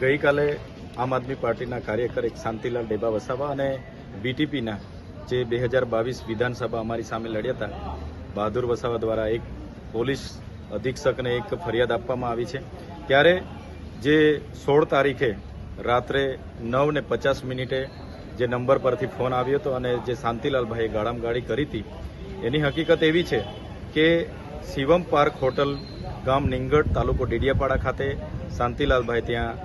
ગઈકાલે આમ આદમી પાર્ટીના કાર્યકર એક શાંતિલાલ ડેબા વસાવા અને બીટીપીના જે બે હજાર બાવીસ વિધાનસભા અમારી સામે લડ્યા હતા, બહાદુર વસાવા દ્વારા એક પોલીસ અધિક્ષકને એક ફરિયાદ આપવામાં આવી છે. ત્યારે જે સોળ તારીખે રાત્રે નવ ને પચાસ મિનિટે જે નંબર પરથી ફોન આવ્યો હતો અને જે શાંતિલાલભાઈએ ગાળામગાળી કરી હતી, એની હકીકત એવી છે કે શિવમ પાર્ક હોટલ ગામ નિંગડ તાલુકો ડેડિયાપાડા ખાતે શાંતિલાલભાઈ ત્યાં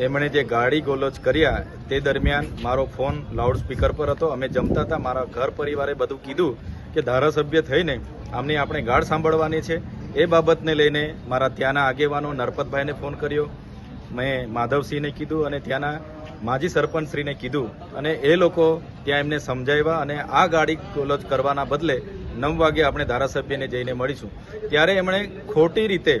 એમણે જે ગાડી ગોલોચ કર્યા તે દરમિયાન મારો ફોન લાઉડ સ્પીકર પર હતો. અમે જમતા હતા. મારા ઘર પરિવારે બધું કીધું કે ધારાસભ્ય થઈને આમની આપણે ગાઢ સાંભળવાની છે. એ બાબતને લઈને મારા ત્યાંના આગેવાનો નરપતભાઈને ફોન કર્યો. મેં માધવસિંહને કીધું અને ત્યાંના માજી સરપંચશ્રીને કીધું. અને એ લોકો ત્યાં એમને સમજાવ્યા અને આ ગાડી ગોલોચ કરવાના બદલે નવ વાગે આપણે ધારાસભ્યને જઈને મળીશું. ત્યારે એમણે ખોટી રીતે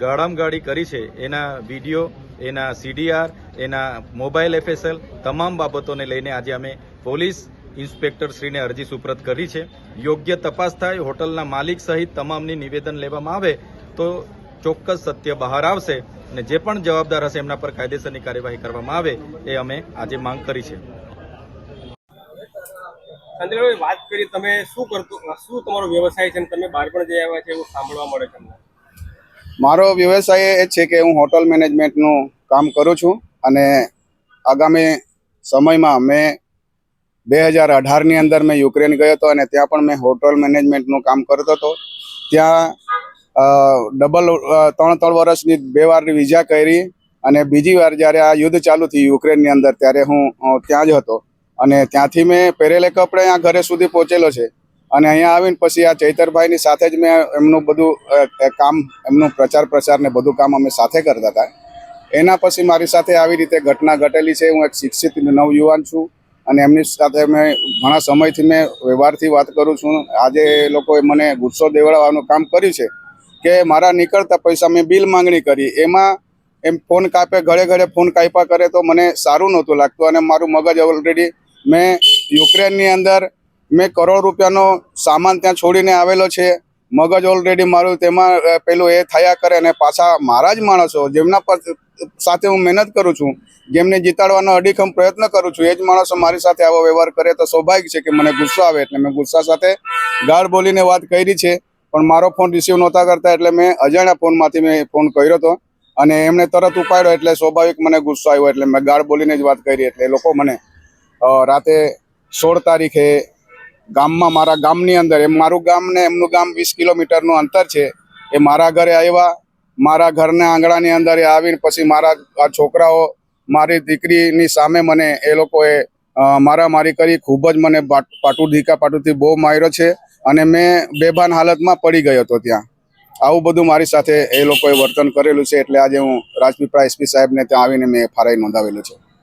ગાડામ કરી છે એના વીડિયો, એના સીડીઆર એના મોબાઈલ એફએસએલ તમામ બાબતોને લઈને આજે અમે પોલીસ ઇન્સ્પેક્ટરશ્રીને અરજી સુપ્રત કરી છે. યોગ્ય તપાસ થાય, હોટલના માલિક સહિત તમામની નિવેદન લેવામાં આવે તો ચોક્કસ સત્ય બહાર આવશે અને જે પણ જવાબદાર હશે એમના પર કાયદેસરની કાર્યવાહી કરવામાં આવે એ અમે આજે માંગ કરી છે. વાત કરી તમે શું કરતો, શું તમારો વ્યવસાય છે તમે બહાર પણ જઈ આવ્યા છે એવું સાંભળવા મળે છે મારો વ્યવસાય એ છે કે હું હોટલ મેનેજમેન્ટનું કામ કરું છું અને આગામી સમયમાં મેં બે હજાર અઢારની અંદર મેં યુક્રેન ગયો હતો અને ત્યાં પણ મેં હોટલ મેનેજમેન્ટનું કામ કરતો હતો. ત્યાં ડબલ ત્રણ ત્રણ વર્ષની બે વારની વિઝા કરી અને બીજી વાર જ્યારે આ યુદ્ધ ચાલુ થયું યુક્રેનની અંદર ત્યારે હું ત્યાં જ હતો. અને ત્યાંથી મેં પહેરેલે કપડે આ ઘરે સુધી પહોંચેલો છે. અને અહીંયા આવીને પછી આ ચૈતરભાઈની સાથે જ મેં એમનું બધું કામ, એમનું પ્રચાર પ્રસાર ને બધું કામ અમે સાથે કરતા હતા. એના પછી મારી સાથે આવી રીતે ઘટના ઘટેલી છે. હું એક શિક્ષિત નવયુવાન છું અને એમની સાથે મેં ઘણા સમયથી મેં વ્યવહારથી વાત કરું છું. આજે એ લોકોએ મને ગુસ્સો દેવડાવવાનું કામ કર્યું છે કે મારા નીકળતા પૈસા મેં બિલ માંગણી કરી. એમાં એમ ફોન કાપે ઘડે ઘડે ફોન કાપ્યા કરે તો મને સારું નહોતું લાગતું અને મારું મગજ ઓલરેડી મેં યુક્રેનની અંદર મેં કરોડ રૂપિયાનો સામાન ત્યાં છોડીને આવેલો છે. મગજ ઓલરેડી મારું તેમાં પેલું એ થયા કરે અને પાછા મારા જ માણસો, જેમના પર સાથે હું મહેનત કરું છું, જેમને જીતાડવાનો અડીખમ પ્રયત્ન કરું છું, એ જ માણસો મારી સાથે આવો વ્યવહાર કરે તો સ્વાભાવિક છે કે મને ગુસ્સો આવે એટલે મેં ગુસ્સા સાથે ગાળ બોલીને વાત કરી છે. પણ મારો ફોન રિસીવ નહોતા કરતા એટલે મેં અજાણ્યા ફોનમાંથી મેં ફોન કર્યો હતો અને એમણે તરત ઉપાડ્યો એટલે સ્વાભાવિક મને ગુસ્સો આવ્યો એટલે મેં ગાળ બોલીને જ વાત કરી એટલે લોકો મને રાતે સોળ તારીખે ગામમાં મારા ગામની અંદર, એમ મારું ગામ ને એમનું ગામ વીસ કિલોમીટરનું અંતર છે. એ મારા ઘરે આવ્યા, મારા ઘરના આંગણાની અંદર એ આવીને પછી મારા આ છોકરાઓ, મારી દીકરીની સામે મને એ લોકોએ મારામારી કરી, ખૂબ જ મને પાટ- ઢીકા પાટુથી બહુ માર્યો છે અને મેં બેભાન હાલતમાં પડી ગયો હતો ત્યાં. આવું બધું મારી સાથે એ લોકોએ વર્તન કરેલું છે એટલે આજે હું રાજપીપળા એસપી સાહેબને ત્યાં આવીને મેં એફઆરઆઈ નોંધાવેલું છે.